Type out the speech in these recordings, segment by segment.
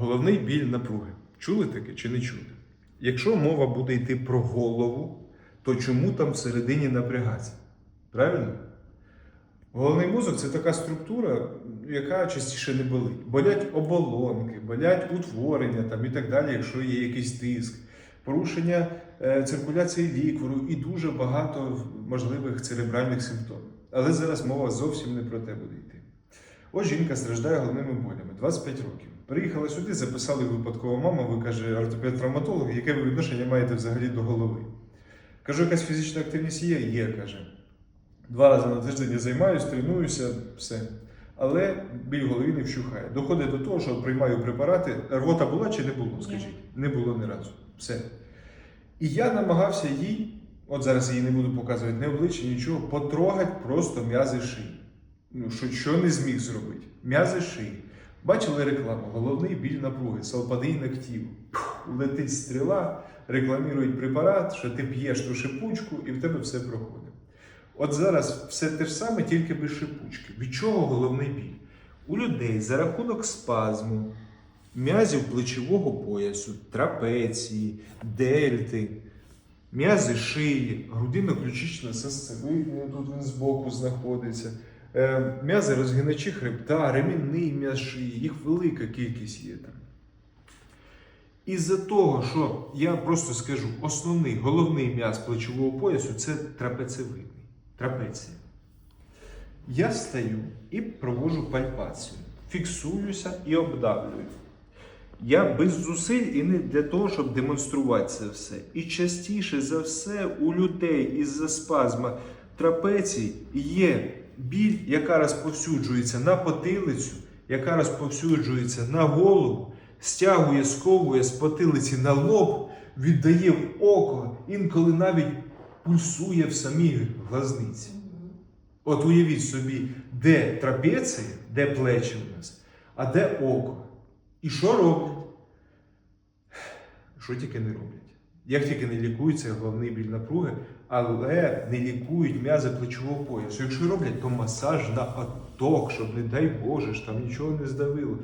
Головний біль напруги. Чули таке чи не чули? Якщо мова буде йти про голову, то чому там всередині напрягатися? Правильно? Головний мозок це така структура, яка частіше не болить. Болять оболонки, болять утворення там, і так далі, якщо є якийсь тиск, порушення е, циркуляції ліквору і дуже багато можливих церебральних симптомів. Але зараз мова зовсім не про те буде йти. Ось жінка страждає головними болями 25 років. Приїхала сюди, записали випадково мама, ви каже, ортопед-травматолог, яке ви відношення маєте взагалі до голови? Кажу, якась фізична активність є? Є, каже. Два рази на тиждень я займаюся, тренуюся, все. Але біль в голові не вщухає. Доходить до того, що приймаю препарати. Рвота була чи не було? Скажіть? Не було ні разу. Все. І я намагався їй, от зараз її не буду показувати, не обличчя, нічого, потрогати просто м'язи шиї. Ну, що, що не зміг зробити? М'язи шиї. Бачили рекламу, головний біль напруги, салпадий. Пух, Летить стріла, рекламують препарат, що ти п'єш ту шипучку і в тебе все проходить. От зараз все те ж саме, тільки без шипучки. Від чого головний біль? У людей за рахунок спазму, м'язів плечового поясу, трапеції, дельти, м'язи шиї, грудино-ключична сосцевидня, тут він збоку знаходиться, м'язи розгиначі хребта, ремінний м'яз їх велика кількість є там. Із-за того, що я просто скажу, основний головний м'яз плечового поясу це трапецевидний. Трапеція. Я стаю і проводжу пальпацію, фіксуюся і обдавлюю. Я без зусиль і не для того, щоб демонструвати це все. І частіше за все у людей із-за спазма трапеції є біль, яка розповсюджується на потилицю, яка розповсюджується на голову, стягує, сковує з потилиці на лоб, віддає в око, інколи навіть пульсує в самій глазниці. От уявіть собі, де трапеція, де плечі у нас, а де око. І що роблять? Що тільки не роблять? Як тільки не лікується головний біль напруги, але не лікують м'язи плечового поясу. Якщо роблять, то масаж на отток, щоб, не дай Боже, ж там нічого не здавило.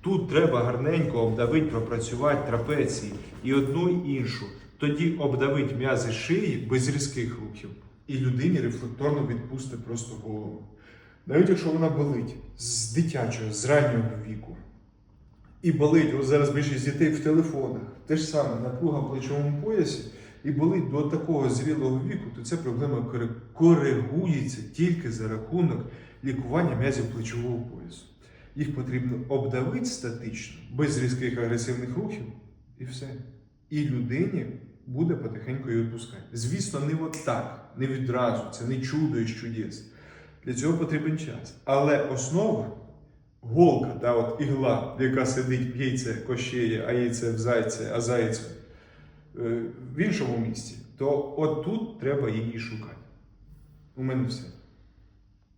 Тут треба гарненько обдавити, пропрацювати трапеції і одну і іншу. Тоді обдавить м'язи шиї без різких рухів, і людині рефлекторно відпустить просто голову. Навіть якщо вона болить з дитячого, з раннього віку. І болить, ось зараз більшість дітей в телефонах. Те ж саме напруга в плечовому поясі і болить до такого зрілого віку, то ця проблема коригується тільки за рахунок лікування м'язів плечового поясу. Їх потрібно обдавити статично, без різких агресивних рухів, і все. І людині буде потихеньку її відпускати. Звісно, не от так, не відразу, це не чудо і чудес. Для цього потрібен час. Але основа голка, та от ігла, яка сидить в яйце кощеє, а яйце в зайце, а зайце е, в іншому місці, то от тут треба її шукати. У мене все.